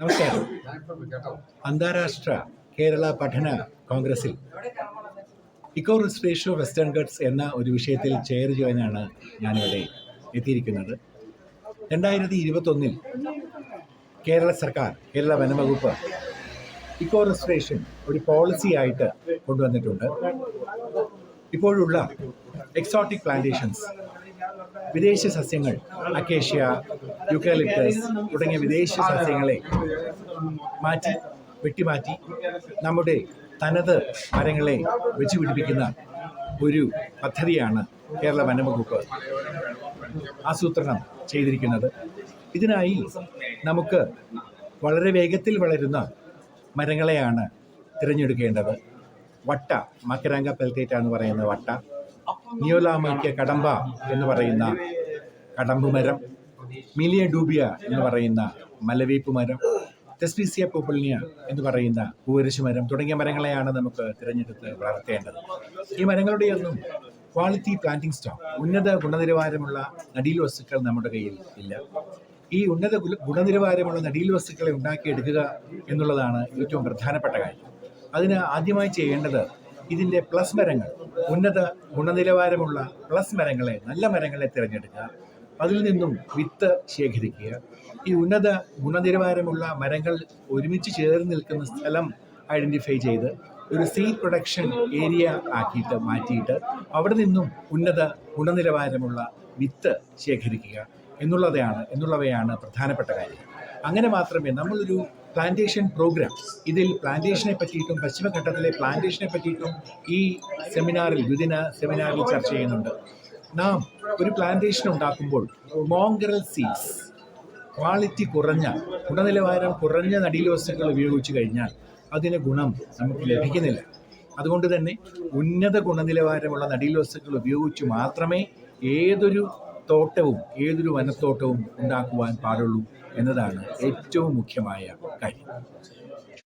നമസ്കാരം. അന്താരാഷ്ട്ര കേരള പഠന കോൺഗ്രസിൽ. ഇക്കോ റേഷ്യോ വെസ്റ്റേൺ ഗട്ട്സ് എന്ന ഒരു വിഷയത്തിൽ ചെയർ ചെയ്യാനാണ് ഞാനിവിടെ എത്തിയിരിക്കുന്നത്. രണ്ടായിരത്തി ഇരുപത്തൊന്നിൽ കേരള സർക്കാർ കേരള വനംവകുപ്പ് ഇക്കോ റെസ്ട്രേഷൻ ഒരു പോളിസി ആയിട്ട് കൊണ്ടുവന്നിട്ടുണ്ട്. ഇപ്പോഴുള്ള എക്സോട്ടിക് പ്ലാന്റേഷൻസ് വിദേശ സസ്യങ്ങൾ അക്കേഷ്യ യുക്കാലിപ്റ്റസ് തുടങ്ങിയ വിദേശ സസ്യങ്ങളെ മാറ്റി വെട്ടിമാറ്റി നമ്മുടെ തനത് മരങ്ങളെ വെച്ച് പിടിപ്പിക്കുന്ന ഒരു പദ്ധതിയാണ് കേരള വനംവകുപ്പ് ആസൂത്രണം ചെയ്തിരിക്കുന്നത്. ഇതിനായി നമുക്ക് വളരെ വേഗത്തിൽ വളരുന്ന മരങ്ങളെയാണ് തിരഞ്ഞെടുക്കേണ്ടത്. വട്ട മക്കരാങ്ക പെൽറ്റേറ്റ് എന്ന് പറയുന്ന വട്ട. നിയോലാമയ്ക്ക് കടമ്പ എന്ന് പറയുന്ന കടമ്പ് മരം മിലിയ ഡൂബിയ എന്ന് പറയുന്ന മലവേപ്പ് മരം തെസ്പീസിയ പോപ്പുലിനിയ എന്ന് പറയുന്ന പൂവരശ് മരം തുടങ്ങിയ മരങ്ങളെയാണ് നമുക്ക് തിരഞ്ഞെടുത്ത് വളർത്തേണ്ടത്. ഈ മരങ്ങളുടെയൊന്നും ക്വാളിറ്റി പ്ലാന്റിംഗ് സ്റ്റോക്ക് ഉന്നത ഗുണനിലവാരമുള്ള നടീൽ വസ്തുക്കൾ നമ്മുടെ കയ്യിൽ ഇല്ല. ഈ ഉന്നത ഗുണനിലവാരമുള്ള നടീൽ വസ്തുക്കളെ ഉണ്ടാക്കിയെടുക്കുക എന്നുള്ളതാണ് ഏറ്റവും പ്രധാനപ്പെട്ട കാര്യം. അതിന് ആദ്യമായി ചെയ്യേണ്ടത് ഇതിന്റെ പ്ലസ് മരങ്ങൾ ഉന്നത ഗുണനിലവാരമുള്ള പ്ലസ് മരങ്ങളെ നല്ല മരങ്ങളെ തിരഞ്ഞെടുക്കുക. അതിൽ നിന്നും വിത്ത് ശേഖരിക്കുക. ഈ ഉന്നത ഗുണനിലവാരമുള്ള മരങ്ങൾ ഒരുമിച്ച് ചേർന്ന് നിൽക്കുന്ന സ്ഥലം ഐഡന്റിഫൈ ചെയ്ത് ഒരു സീഡ് പ്രൊഡക്ഷൻ ഏരിയ ആക്കിയിട്ട് മാറ്റിയിട്ട് അവിടെ നിന്നും ഉന്നത ഗുണനിലവാരമുള്ള വിത്ത് ശേഖരിക്കുക. എന്നുള്ളതാണ് എന്നുള്ളവയാണ് പ്രധാനപ്പെട്ട കാര്യം. അങ്ങനെ മാത്രമേ നമ്മളൊരു പ്ലാന്റേഷൻ പ്രോഗ്രാം ഇതിൽ പ്ലാന്റേഷനെ പറ്റിയിട്ടും പശ്ചിമഘട്ടത്തിലെ പ്ലാന്റേഷനെ പറ്റിയിട്ടും ഈ സെമിനാറിൽ ദ്വിദിന സെമിനാറിൽ ചർച്ച ചെയ്യുന്നുണ്ട്. നാം ഒരു പ്ലാന്റേഷൻ ഉണ്ടാക്കുമ്പോൾ മോങ്കറൽ സീഡ്സ് ക്വാളിറ്റി കുറഞ്ഞ ഗുണനിലവാരം കുറഞ്ഞ നടീലവസ്തുക്കൾ ഉപയോഗിച്ച് കഴിഞ്ഞാൽ അതിന് ഗുണം നമുക്ക് ലഭിക്കുന്നില്ല. അതുകൊണ്ട് തന്നെ ഉന്നത ഗുണനിലവാരമുള്ള നടീലവസ്തുക്കൾ ഉപയോഗിച്ച് മാത്രമേ ഏതൊരു തോട്ടവും ഏതൊരു വനത്തോട്ടവും ഉണ്ടാക്കുവാൻ പാടുള്ളൂ. എന്നതാണ് ഏറ്റവും മുഖ്യമായ കാര്യം.